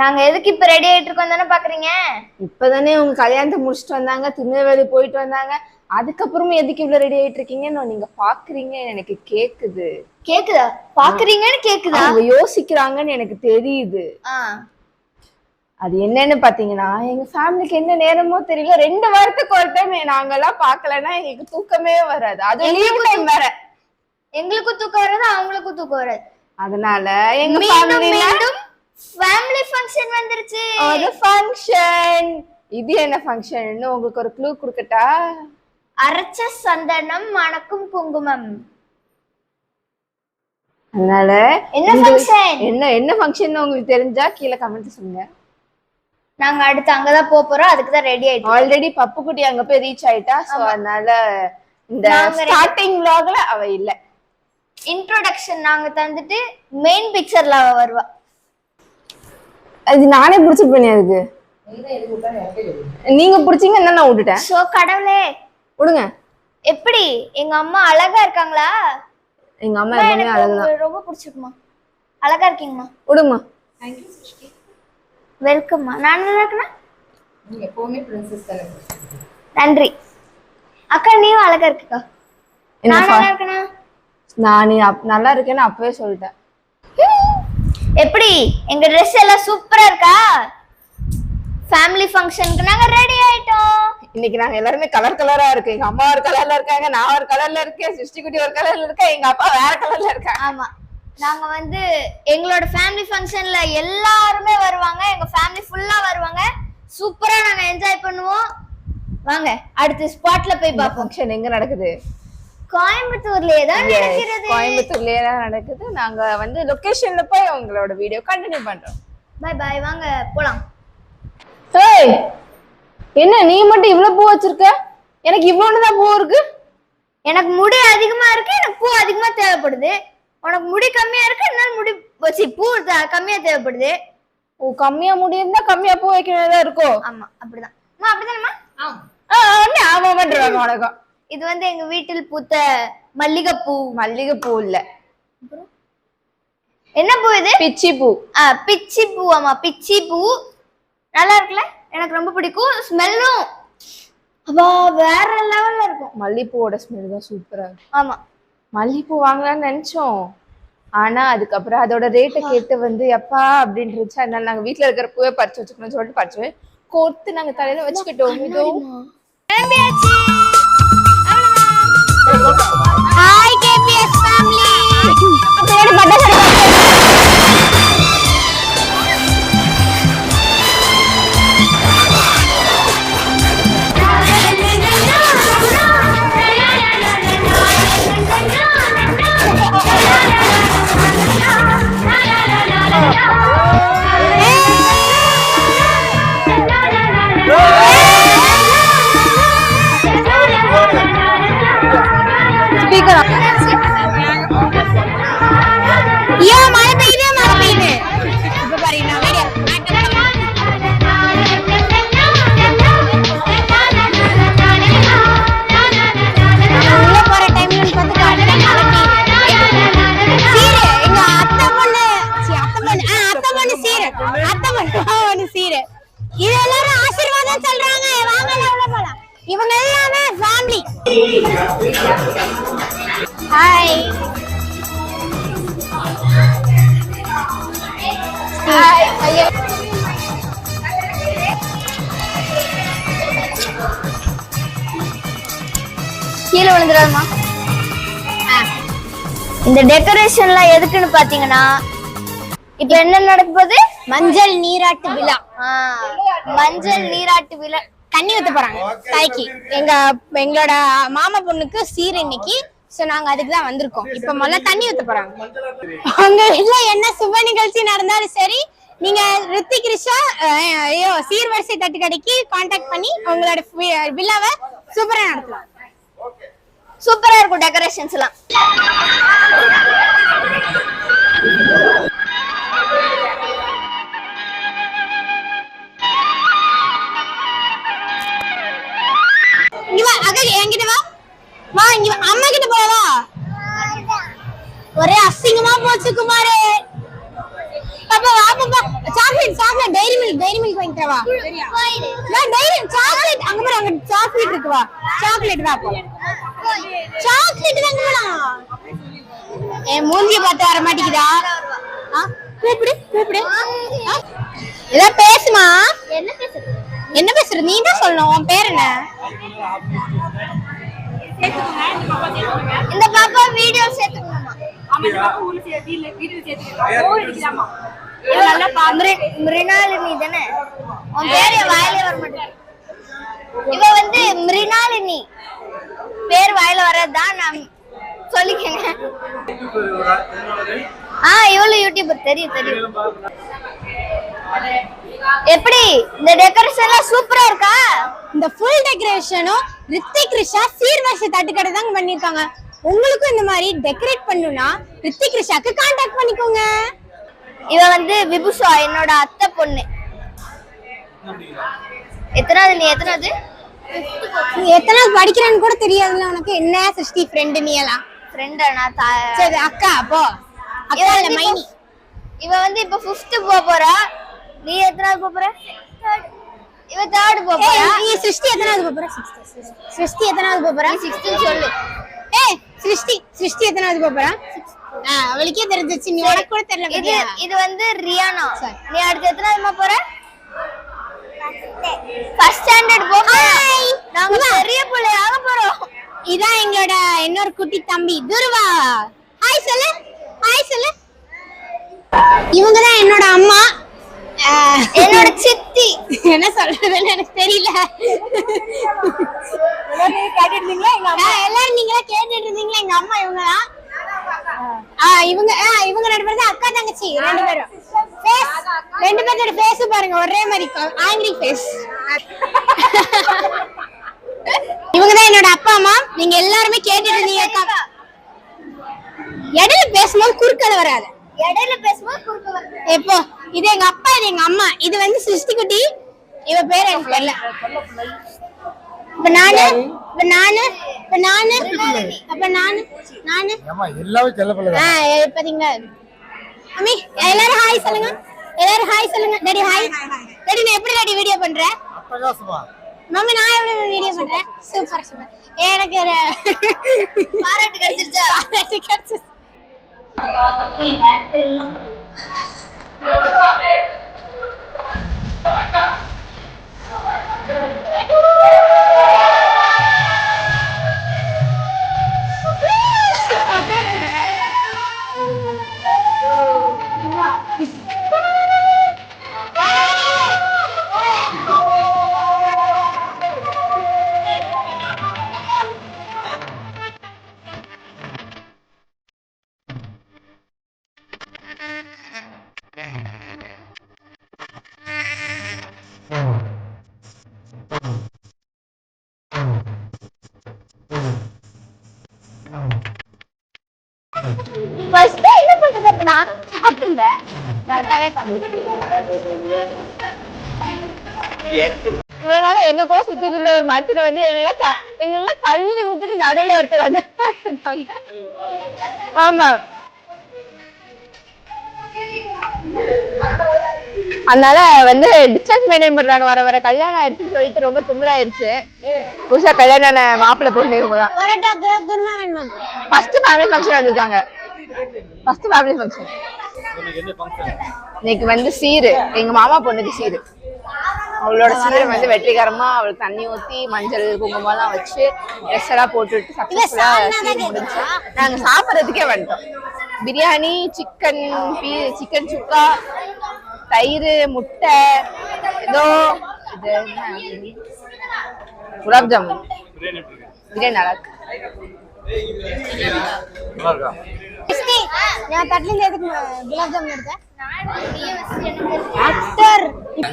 நாங்க எதுக்கு இப்ப ரெடி ஆயிட்டு இருக்கோம் தானே பாக்குறீங்க? இப்பதானே உங்க கல்யாணத்தை முடிச்சுட்டு வந்தாங்க திருநெல்வேலி போயிட்டு வந்தாங்க. அதுக்கப்புறமும் எதுக்கு இவ்வளவு ரெடி ஆயிட்டு இருக்கீங்கன்னு நீங்க பாக்குறீங்க எனக்கு கேக்குது. கேக்குதா? பாக்குறீங்கன்னு கேக்குதா? அவங்க யோசிக்கிறாங்கன்னு எனக்கு தெரியுது. அது என்னன்னு பாத்தீங்கன்னா எங்க ஃபேமிலிக்கு என்ன நேரமோ தெரியல. ரெண்டு வாரத்துக்கு ஒரு டைம் நாங்கெல்லாம் பார்க்கலன்னா எங்களுக்கு தூக்கமே வராது. அது லீவ் டைம் வேற. எங்களுக்கும் தூக்கம் வராது அவங்களுக்கும் தூக்கம் வராது. அதனால எங்க ஃபேமிலில ஃபேமிலி ஃபங்க்ஷன் வந்துருச்சு. ஒரு ஃபங்க்ஷன் இது என்ன ஃபங்க்ஷன் உங்களுக்கு ஒரு க்ளூ கொடுக்கட்டா? அரைச்ச சந்தனம் மணக்கும் குங்குமம். அதனால என்ன ஃபங்க்ஷன் என்ன என்ன ஃபங்க்ஷன் உங்களுக்கு தெரிஞ்சா கீழே கமெண்ட் சொல்லுங்க. நாங்க அடுத்து அங்கதான் போக போறோம். அதுக்கு தான் ரெடி ஆயிட்டோம் ஆல்ரெடி பப்பு குட்டி அங்க போய் ரீச் ஆயிட்டா. சோ அதனால இந்த ஸ்டார்டிங் vlogல அவ இல்ல. இன்ட்ரோடக்ஷன் நாங்க தந்துட்டு மெயின் பிக்சர்ல அவ வருவா. அது நானே புடிச்சு பண்ணி அதுக்கு. நீங்க புடிச்சீங்கன்னா நான் விட்டுட்டேன். சோ கடவுளே. விடுங்க. எப்படி? எங்க அம்மா அழகா இருக்காங்களா? எங்க அம்மா எப்பவுமே அழகுதான். ரொம்ப பிடிச்சிருக்குமா அழகா இருக்கீங்கம்மா. விடுமா வெல்கம்மா நான் நல்லா இருக்கேனா? நீங்க எப்பவுமே பிரின்சஸ் தானே. நன்றி. அக்கா நீயும் அழகா இருக்குக்கா. என்ன நான் நல்லா இருக்கேனா? நான் நீ அப்- நல்லா இருக்கேன்னு அப்பவே சொல்லிட்டேன். எப்படி? எங்க ட்ரெஸ் எல்லாம் சூப்பரா இருக்கா? ஃபேமிலி ஃபங்க்ஷனுக்கு நாங்க ரெடி ஆயிட்டோம். இன்னைக்கு நாங்க எல்லாருமே கலர் கலரா இருக்கு எங்க அம்மா ஒரு கலர்ல இருக்காங்க நான் ஒரு கலர்ல இருக்கேன் சிருஷ்டி குட்டி ஒரு கலர்ல இருக்கேன் எங்க அப்பா வேற கலர்ல இருக்காங்க. ஆமா. நாங்க வந்து எங்களோட ஃபேமிலி ஃபங்க்ஷன்ல எல்லாருமே வருவாங்க. எங்க ஃபேமிலி ஃபுல்லா வருவாங்க. சூப்பரா நாங்க என்ஜாய் பண்ணுவோம். வாங்க அடுத்த ஸ்பாட்ல போய் பார்ப்போம். ஃபங்க்ஷன் எங்க நடக்குது? கோயம்புத்தூர்லயே தான் நடக்கிறது கோயம்புத்தூர்லயே தான் நடக்குது நாங்க வந்து லொகேஷன்ல போய் உங்களோட வீடியோ கண்டினியூ பண்றோம் பை பை வாங்க போலாம் ஏய் என்ன நீ மட்டும் இவ்வளவு பூ வச்சிருக்க எனக்கு இவ்வளவு தான் பூ இருக்கு எனக்கு முடி அதிகமா இருக்கு எனக்கு பூ அதிகமா தேவைப்படுது உனக்கு முடி கம்மியா இருக்கு என்னால முடி வச்சு பூ கம்மியா தேவைப்படுது ஓ கம்மியா முடி இருந்தா கம்மியா பூ வைக்க வேண்டியதா இருக்கோ ஆமா அப்படிதான் அப்படிதானம்மா ஆமா ஆ, அண்ணே, ஆமா பண்றாங்க வணக்கம் இது வந்து எங்க வீட்டில் பூத்த மல்லிகைப்பூ. மல்லிகை பூ இல்ல என்ன பூ இது? பிச்சி பூ ஆ, பிச்சி பூ ஆமா பிச்சி பூ நல்லா இருக்குல்ல? எனக்கு ரொம்ப பிடிக்கும். ஸ்மெல்லும் அப்பா வேற லெவல்ல இருக்கும். மல்லிப்பூவோட ஸ்மெல் தான் சூப்பரா இருக்கு ஆமா. மல்லிப்பூ வாங்கலாம்னு நினைச்சோம். ஆனா அதுக்கப்புறம் அதோட ரேட்டை கேட்டு வந்து எப்பா அப்படின்னு இருந்துச்சு அதனால நாங்க வீட்ல இருக்கிற பூவே பறிச்சு வச்சுக்கணும்னு சொல்லிட்டு பறிச்சு கோர்த்து நாங்க தலையில வச்சுக்கிட்டோம். இதோ. 我 ஹாய் ஹாய் ஐயா கீழே விழுந்துடாதமா இந்த டெக்கரேஷன்லாம் எதுக்குன்னு பாத்தீங்கன்னா இப்ப என்ன நடக்க போகுது மஞ்சள் நீராட்டு விழா. மஞ்சள் நீராட்டு விழா. தண்ணி ஊத்த போறாங்க. தாய்க்கு. எங்க எங்களோட மாமா பொண்ணுக்கு சீர் இன்னைக்கு. சோ நாங்க அதுக்கு தான் வந்திருக்கோம். இப்ப முதல்ல தண்ணி ஊத்த போறாங்க. உங்க வீட்ல என்ன சுப நிகழ்ச்சி நடந்தாலும் சரி நீங்க ரித்திக் ரிஷா ஐயோ சீர்வரிசை தட்டு கடைக்கு காண்டாக்ட் பண்ணி உங்களோட விழாவை சூப்பரா நடத்தலாம். சூப்பரா இருக்கும் டெக்கரேஷன்ஸ் எல்லாம். அக்கா என்கிட்ட வா. வா இங்க வா. அம்மா கிட்ட போவா ஒரே அசிங்கமா போச்சு குமாரே. பாப்பா வா பாப்பா. Chocolate chocolate Dairy Milk Dairy Milk வாங்கி தரவா நான் டைரி சாக்லேட் அங்க பாரு அங்க சாக்லேட் இருக்கு வா. சாக்லேட் வா போ சாக்லேட் தாங்க வேணாம் என் மூஞ்சிய பார்த்து வர மாட்டேங்குதா? கூப்பிடு கூப்பிடு? ஏதோ பேசுமா? என்ன பேசுறது? என்ன நீ தான் சொல்லணும். உன் பேர் என்ன? இந்த பாப்பா வீடியோ சேர்த்துக்கணுமா மிரு- மிருணாளினி தானே? உன் பேரு வாயிலே வர இவ வந்து மிருணாளினி பேர் வாயில வர்றதுதான் நான் சொல்லிக்கங்க. ஆ இவ்வளவு யூடியூபர் தெரியும் தெரியும். எப்படி? இந்த டெக்கரேஷன்லாம் சூப்பரா இருக்கா? இந்த ஃபுல் டெக்கரேஷனும் ரித்திக் ரிஷா சீர்வரிசை தட்டுக்கடை தாங்க பண்ணிருக்காங்க உங்களுக்கும் இந்த மாதிரி டெக்கரேட் பண்ணணும்னா ரித்திக் ரிஷாக்கு காண்டாக்ட் பண்ணிக்கோங்க. இவ வந்து விபுஷா என்னோட அத்தை பொண்ணு. எத்தனாவது நீ எத்தனாவது? நீ எத்தனாவது படிக்கிறேன்னு கூட தெரியாதுல்ல உனக்கு. என்ன சிருஷ்டி ஃப்ரெண்டு நீ எல்லாம்? ஃப்ரெண்டா நான் சரி அக்கா அப்போ அக்கா இல்ல மைனி. இவ வந்து இப்ப ஃபிஃப்த் போக போறா. நீ எத்தனாவது போற? இவ தேர்ட் போறா. நீ சிருஷ்டி எத்தனாவது போற? சிருஷ்டி எத்தனாவது போறா? சிக்ஸ்த் சொல்லு. ஏய் சிருஷ்டி சிருஷ்டி எத்தனாவது போறா? ஆ, அவளுக்கே தெரிஞ்சிச்சு நீ உனக்கு கூட தெரியல இது இது வந்து ரியானா. நீ அடுத்து எத்தனாவது போற? ஃபர்ஸ்ட் ஸ்டாண்டர்ட் போக போறா. நாங்க பெரிய பிள்ளையாக போறோம். இதான் எங்களோட இன்னொரு குட்டி தம்பி துருவா. ஹாய் சொல்லு. ஹாய் சொல்லு. இவங்க தான் என்னோட அம்மா. என்னோட சித்தி. என்ன சொல்றதுன்னு எனக்கு தெரியல. எல்லாரும் நீங்களா கேட்டுட்டு இருந்தீங்களா எங்க அம்மா இவங்க தான் இவங்க ஆஹ், இவங்க ரெண்டு பேரும் தான் அக்கா தங்கச்சி ரெண்டு பேரும். ரெண்டு பேர்த்தோட ஃபேஸ் பாருங்க ஒரே மாதிரி ஆங்கிரி ஃபேஸ் இவங்க தான் என்னோட அப்பா அம்மா. நீங்க எல்லாருமே கேட்டுட்டு இருந்தீங்க அக்கா. இடையில பேசும்போது குறுக்கல வராது. இடையில பேசும்போது குறுக்க வருது எப்போ? இது எங்க அப்பா இது எங்க அம்மா. இது வந்து சிருஷ்டி குட்டி இவ பேர் எனக்கு தெரியல. இப்ப நானு இப்ப நானு இப்ப நானு அப்ப நானு நானு. ஆமா எல்லாமே செல்ல பிள்ளை ஆ பாத்தீங்களா? அம்மி எல்லாரும் ஹாய் சொல்லுங்க. எல்லாரும் ஹாய் சொல்லுங்க. டேடி ஹாய் டேடி நான் எப்படி டேடி வீடியோ பண்றேன் மம்மி நான் எப்படி வீடியோ பண்றேன் சூப்பர் சூப்பர். எனக்கு பாராட்டு கிடைச்சிருச்சா? பாராட்டு கிடைச்சிருச்சு. Thank you. ஃபர்ஸ்ட் என்ன பண்றது அப்ப நான் சாப்பிட்டுங்க கரெக்டாவே இவனால எங்க கூட சுத்திட்டு இருந்த ஒரு மரத்துல வந்து எங்கெல்லாம் தள்ளி விட்டுட்டு ஒருத்தர் வந்து ஆமா. அதனால வந்து டிஸ்டன்ஸ் மெயின்டைன் பண்றாங்க. வர வர கல்யாணம் ஆயிடுச்சுன்னு சொல்லிட்டு ரொம்ப தும்பலாயிருச்சு புதுசா கல்யாணம் மாப்பிள்ளை பொண்ணு இவங்க தான். ஃபர்ஸ்ட் ஃபேமிலி ஃபங்க்ஷன் வந்திருக்காங்க. ஃபர்ஸ்ட் ஃபேமிலி ஃபங்க்ஷன் இன்னைக்கு வந்து சீரு. எங்க மாமா பொண்ணுக்கு சீரு. அவளோட சீரை வந்து வெற்றிகரமா அவளுக்கு தண்ணி ஊத்தி மஞ்சள் குங்குமம் எல்லாம் வச்சு ட்ரெஸ் எல்லாம் போட்டுட்டு சக்சஸ்ஃபுல்லா சீர் முடிஞ்சு நாங்க சாப்பிடறதுக்கே வந்துட்டோம். பிரியாணி சிக்கன் சிக்கன் சுக்கா தயிர் முட்டை ஏதோ இது? குலாப் ஜாமுன். பிரியாணி நல்லா இருக்கு.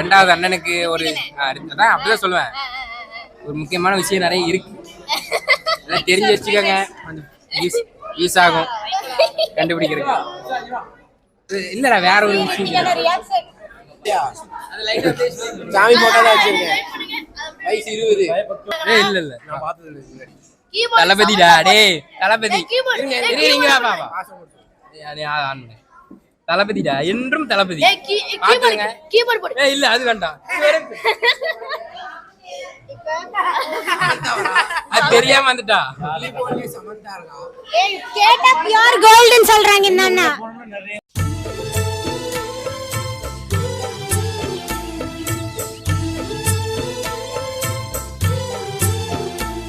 ரெண்டாவது அண்ணனுக்கு ஒரு அதான் அப்படிதான் சொல்லுவேன். ஒரு முக்கியமான விஷயம் நிறைய இருக்கு. எல்லாம் தெரிஞ்சு வச்சுக்கோங்க. யூஸ் யூஸ் ஆகும். கண்டுபிடிக்கிறதுக்கு. இல்லடா வேற ஒரு விஷயம். சாமி போட்டோ தான் வச்சிருக்கேன். வயசு இருபது. ஏய், இல்ல இல்ல. நான் பார்த்தது இல்லை தளபதிடா டேய் தளபதி. இருங்க, வா, வா, ஆன் பண்ணு. தளபதிடா என்றும் தளபதி. ஏய், கீ- பாத்துங்க keyboard keyboard போடு. ஏய் இல்ல அது வேண்டாம். அது தெரியாம வந்துட்டா. கேட்டா பியூர் கோல்டுன்னு சொல்றாங்க அண்ணா